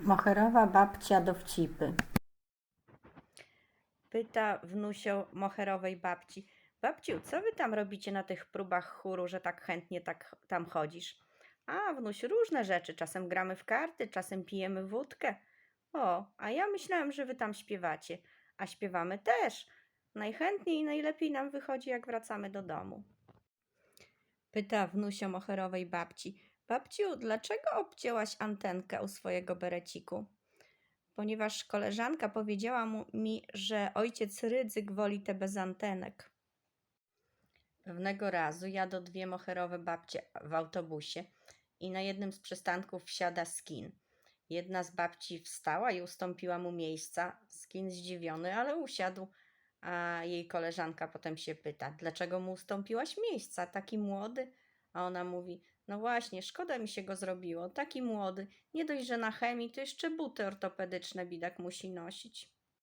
Moherowa babcia dowcipy. Pyta wnusio moherowej babci. Babciu, co wy tam robicie na tych próbach chóru, że tak chętnie tak tam chodzisz? A, wnuś, różne rzeczy. Czasem gramy w karty, czasem pijemy wódkę. O, a ja myślałem, że wy tam śpiewacie. A śpiewamy też. Najchętniej i najlepiej nam wychodzi, jak wracamy do domu. Pyta wnusio moherowej babci. Babciu, dlaczego obcięłaś antenkę u swojego bereciku? ponieważ koleżanka powiedziała mu, mi, że ojciec Rydzyk woli te bez antenek. Pewnego razu jadą dwie moherowe babcie w autobusie i na jednym z przystanków wsiada Skin. Jedna z babci wstała i ustąpiła mu miejsca. Skin zdziwiony, ale usiadł, a jej koleżanka potem się pyta, dlaczego mu ustąpiłaś miejsca, taki młody? A ona mówi, no właśnie, szkoda mi się go zrobiło, taki młody, nie dość, że na chemii, to jeszcze buty ortopedyczne bidak musi nosić.